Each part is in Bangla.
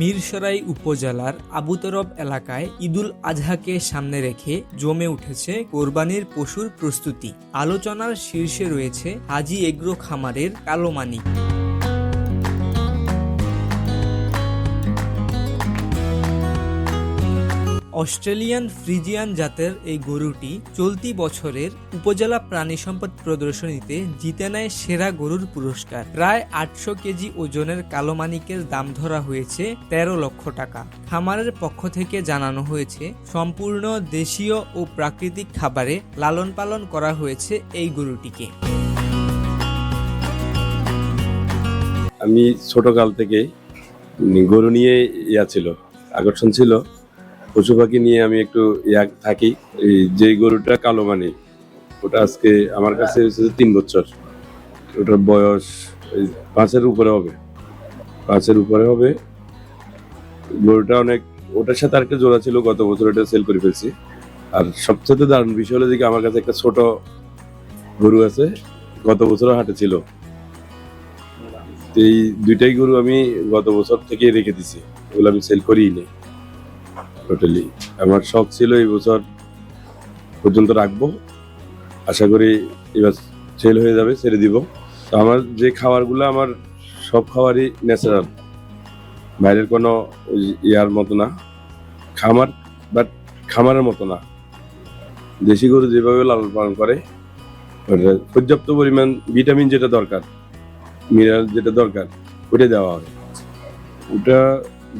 মিরসরাই উপজেলার আবুতরব এলাকায় ঈদুল আজহাকে সামনে রেখে জমে উঠেছে কোরবানির পশুর প্রস্তুতি। আলোচনার শীর্ষে রয়েছে হাজি এগ্রো খামারের কালোমানিক। অস্ট্রেলিয়ান ফ্রিজিয়ান জাতের এই গরুটি চলতি বছরের উপজেলা প্রাণী সম্পদ প্রদর্শনীতে জিতে নেয় সেরা গরুর পুরস্কার। প্রায় আটশো কেজি ওজনের কালো মানিকের দাম ধরা হয়েছে তেরো লক্ষ টাকা। খামারের পক্ষ থেকে জানানো হয়েছে, সম্পূর্ণ দেশীয় ও প্রাকৃতিক খাবারে লালন পালন করা হয়েছে এই গরুটিকে। আমি ছোটকাল থেকে গরু নিয়ে ইয়া ছিল, আকর্ষণ ছিল। পশু পাখি নিয়ে আমি একটু ইয়া থাকি। এই যে গরুটা কালো মানে ওটা আজকে আমার কাছে তিন বছর। ওটার বয়স পাঁচের উপরে হবে। পাঁচের উপরে হবে। গরুটা অনেক, ওটার সাথে আরেকটা জোড়া ছিল, গত বছর এটা সেল করে ফেলছি। আর সবচেয়ে দারুণ বিষয় হলো যে আমার কাছে একটা ছোট গরু আছে, গত বছরও হাটে ছিল। এই দুইটাই গরু আমি গত বছর থেকে রেখে দিছি। ওগুলো আমি সেল করিই নি টোটালি। আমার শখ ছিল এই বছর পর্যন্ত রাখব। আশা করি এবার সেল হয়ে যাবে, ছেড়ে দিব। তো আমার যে খাবারগুলো, আমার সব খাবারই ন্যাচারাল বাইরের কোনো ইয়ার মতো না। খামার বাট খামারের মতো না। দেশি গরু যেভাবে লালন পালন করে পর্যাপ্ত পরিমাণ ভিটামিন যেটা দরকার মিনারেল যেটা দরকার, ওটা দেওয়া হয়। ওটা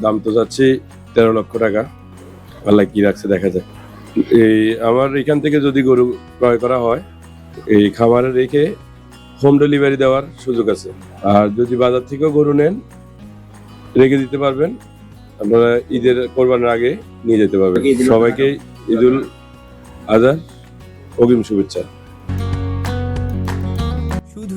দাম তো যাচ্ছে তেরো লক্ষ টাকা। আল্লাহ কি রাখছে দেখা যায় এই আমার এখান থেকে যদি গরু ক্রয় করা হয় এই খামারে রেখে হোম ডেলিভারি দেওয়ার সুযোগ আছে। আর যদি বাজার থেকেও গরু নেন রেখে দিতে পারবেন। আপনারা ঈদের কোরবানের আগে নিয়ে যেতে পারবেন। সবাইকে ঈদুল আজহার অগ্রিম শুভেচ্ছা।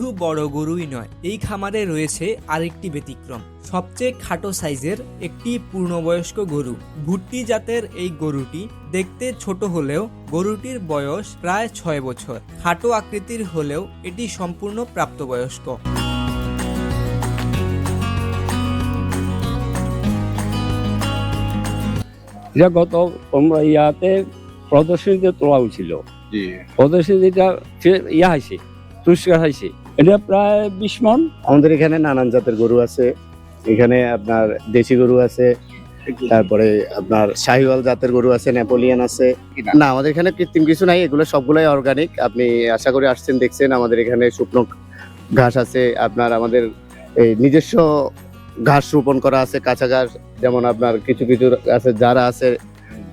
শুধু বড় গরুই নয় এই খামারে রয়েছে আরেকটি ব্যতিক্রম। সবচেয়ে খাটো সাইজের একটি পূর্ণবয়স্ক গরু। ভুট্টি জাতের এই গরুটি দেখতে ছোট হলেও গরুটির বয়স প্রায় ছয় বছর। খাটো আকৃতির হলেও এটি সম্পূর্ণ প্রাপ্তবয়স্ক। এটা গত তোমরা ইয়াতে প্রদর্শনীতে তোলা হয়েছিল প্রদর্শনীটা ইয়া হয়েছে পুরস্কার হয়েছে এটা প্রায় বিশ মন। আমাদের এখানে নানান জাতের গরু আছে। এখানে আপনার দেশি গরু আছে। তারপরে আপনার শাহিওয়াল জাতের গরু আছে নেপোলিয়ান আছে। না আমাদের এখানে কৃত্রিম কিছু নাই এগুলো সবগুলাই অর্গানিক আপনি আশা করি আসছেন দেখছেন আমাদের এখানে শুকনো ঘাস আছে। আপনার আমাদের এই নিজস্ব ঘাস রোপণ করা আছে কাঁচা ঘাস যেমন আপনার কিছু কিছু আছে যারা আছে।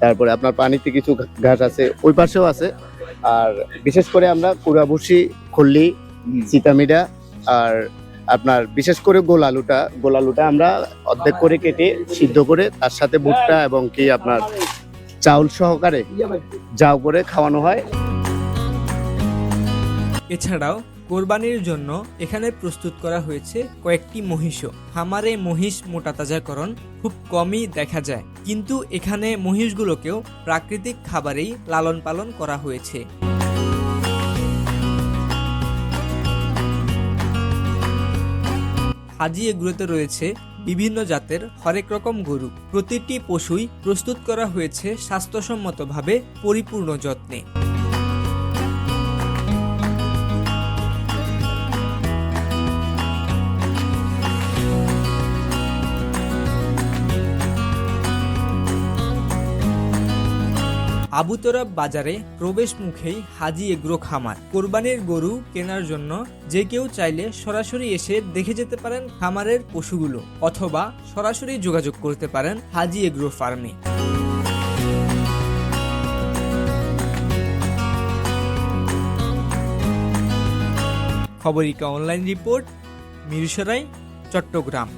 তারপরে আপনার পানিতে কিছু ঘাস আছে ওই পাশেও আছে। আর বিশেষ করে আমরা কুড়াভুসি খল্লি চিতামিডা আর আপনার বিশেষ করে গোল আলুটা গোল আলুটা আমরা অর্ধেক করে কেটে সিদ্ধ করে তার সাথে ভুট্টা এবং কি আপনার চাউল সহকারে যাও করে খাওয়ানো হয়। এছাড়াও কোরবানির জন্য এখানে প্রস্তুত করা হয়েছে কয়েকটি মহিষও। খামারে মহিষ মোটাতাজাকরণ খুব কমই দেখা যায়। কিন্তু এখানে মহিষগুলোকেও প্রাকৃতিক খাবারেই লালন পালন করা হয়েছে। হাজি গুলোতে রয়েছে বিভিন্ন জাতের হরেক রকম গরু। প্রতিটি পশুই প্রস্তুত করা হয়েছে স্বাস্থ্যসম্মতভাবে পরিপূর্ণ যত্নে। আবুতরাব বাজারে প্রবেশ মুখেই হাজি এগ্রো খামার। কোরবানির গরু কেনার জন্য যে কেউ চাইলে সরাসরি এসে দেখে যেতে পারেন খামারের পশুগুলো, অথবা সরাসরি যোগাযোগ করতে পারেন হাজি এগ্রো ফার্মে। Khaborika online report Mirsarai Chattogram.